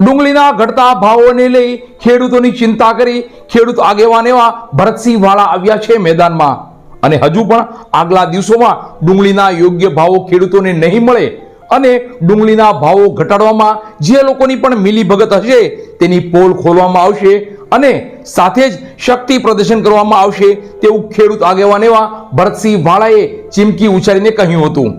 ડુંગળીના ઘટતા ભાવોને લઈ ખેડૂતોની ચિંતા કરી ખેડૂત આગેવાન એવા ભરતસિંહ વાળા આવ્યા છે મેદાનમાં. અને હજુ પણ આગલા દિવસોમાં ડુંગળીના યોગ્ય ભાવો ખેડૂતોને નહીં મળે અને ડુંગળીના ભાવો ઘટાડવામાં જે લોકોની પણ મિલીભગત હશે તેની પોલ ખોલવામાં આવશે અને સાથે જ શક્તિ પ્રદર્શન કરવામાં આવશે તેવું ખેડૂત આગેવાન એવા ભરતસિંહ વાળાએ ચીમકી ઉચ્ચારીને કહ્યું હતું.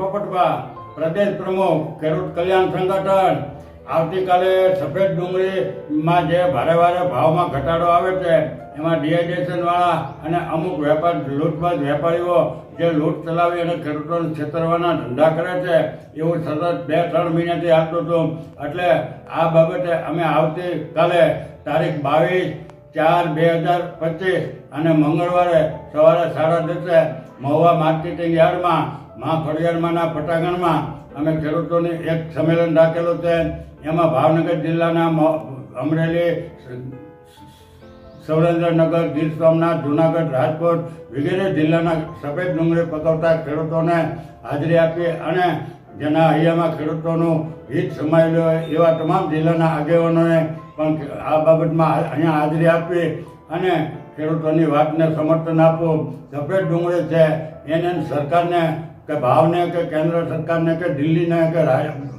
પોપટભા પ્રદેશ પ્રમુખ ખેડૂત કલ્યાણ સંગઠન આવતીકાલે સફેદ ડુંગળીમાં જે ભારે ભારે ભાવમાં ઘટાડો આવે છે, એમાં ડિહાઇડ્રેશન વાળા અને અમુક વેપાર લૂંટબાજ વેપારીઓ જે લૂંટ ચલાવી અને ખેડૂતોને છેતરવાના ધંધા કરે છે, એવું સતત બે ત્રણ મહિનાથી આવતું હતું. એટલે આ બાબતે અમે આવતીકાલે તારીખ બાવીસ ચાર બે હજાર પચીસ અને મંગળવારે સવારે સાડા દસે મહુવા માર્કેટિંગ યાર્ડમાં મા ખોડિયારમાંના પટાગણમાં અમે ખેડૂતોની એક સંમેલન રાખેલું છે. એમાં ભાવનગર જિલ્લાના અમરેલી સુરેન્દ્રનગર ગીર સોમનાથ, જુનાગઢ, રાજકોટ વગેરે જિલ્લાના સફેદ ડુંગળી પકવતા ખેડૂતોને હાજરી આપી અને જેના અહીંયામાં ખેડૂતોનું હિત સમાયેલું હોય એવા તમામ જિલ્લાના આગેવાનોએ પણ આ બાબતમાં અહીંયા હાજરી આપી અને ખેડૂતોની વાતને સમર્થન આપવું સફેદ ડુંગળી છે. એને સરકારને કે ભાવને કે કેન્દ્ર સરકારને કે દિલ્હીને કે રા-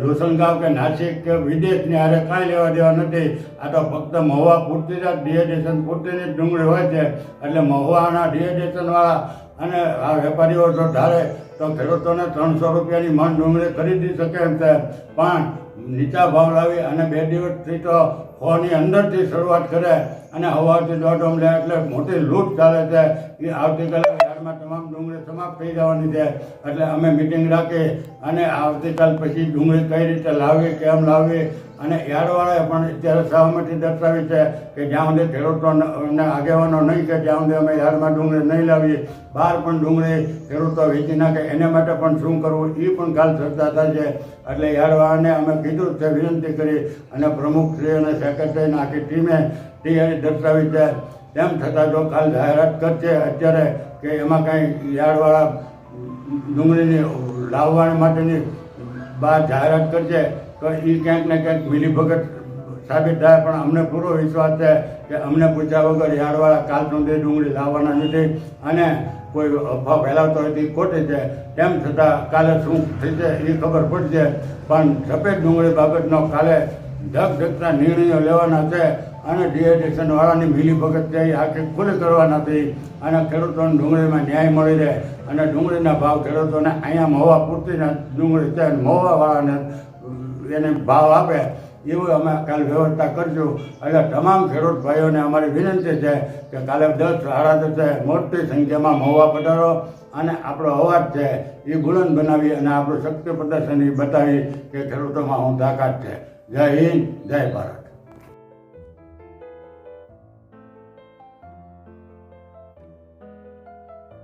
લોસનગાંવ કે નાસિક કે વિદેશની આરે કાંઈ લેવા દેવા નથી. આ તો ફક્ત મહુવા પૂરતી જ ડિહાઇડ્રેશન પૂરતીની ડુંગળી હોય છે. એટલે મહુવાના ડિહાઇડ્રેશનવાળા અને આ વેપારીઓ જો ધારે તો ખેડૂતોને ત્રણસો રૂપિયાની મન ડુંગળી ખરીદી શકે એમ છે. પણ નીચા ભાવ લાવી અને બે દિવસથી તો ફોની અંદરથી શરૂઆત કરે અને હવાથી દોઢ લે એટલે મોટી લૂંટ ચાલે છે. એ આવતીકાલે યાર્ડમાં તમામ ડુંગળી સમાપ્ત થઈ જવાની છે. એટલે અમે મિટિંગ રાખી અને આવતીકાલ પછી ડુંગળી કઈ રીતે લાવવી, કેમ લાવવી અને યાર્ડવાળાએ પણ અત્યારે સહમતિ દર્શાવી છે કે જ્યાં સુધી ખેડૂતો આગેવાનો નહીં કે જ્યાં સુધી અમે યાર્ડમાં ડુંગળી નહીં લાવીએ, બહાર પણ ડુંગળી ખેડૂતો વેચી નાખે, એને માટે પણ શું કરવું એ પણ કાલ ચર્ચા છે. એટલે યાર્ડવાળાને અમે કીધું છે, વિનંતી કરી અને પ્રમુખશ્રી અને સેક્રેટરીને, આખી ટીમે તૈયારી દર્શાવી છે. તેમ છતાં જો કાલ જાહેરાત કરશે અત્યારે કે એમાં કાંઈ યાર્ડવાળા ડુંગળીની લાવવા માટેની બહાર જાહેરાત કરશે, તો એ ક્યાંક ને ક્યાંક મિલીભગત સાબિત થાય. પણ અમને પૂરો વિશ્વાસ છે કે અમને પૂછ્યા વગર યાર્ડવાળા કાલ સુધી ડુંગળી લાવવાના નથી અને કોઈ અફવા ફેલાવતો હોય તે ખોટી છે. તેમ છતાં કાલે શું થશે એ ખબર પડશે. પણ સફેદ ડુંગળી બાબતનો કાલે ધક ધકતા નિર્ણયો લેવાના છે. અને ડિહાઇડ્રેશન વાળાની મિલીભગત એ આખી ખુલ્લી કરવાના થઈ અને ખેડૂતોને ડુંગળીમાં ન્યાય મળી રહે અને ડુંગળીના ભાવ ખેડૂતોને અહીંયા મહુવા પૂરતીના ડુંગળી છે અને મહુવાવાળાને એને ભાવ આપે. એવું અમે કાલ વ્યવસ્થા કરશું એટલે તમામ ખેડૂત ભાઈઓને અમારી વિનંતી છે કે કાલે દસ સાડા દસે મોટી સંખ્યામાં મહુવા પધારો અને આપણો અવાજ છે એ બુલંદ બનાવી અને આપણું શક્તિ પ્રદર્શન એ બતાવી કે ખેડૂતોમાં હું તાકાત છે. જય હિન્દ, જય ભારત.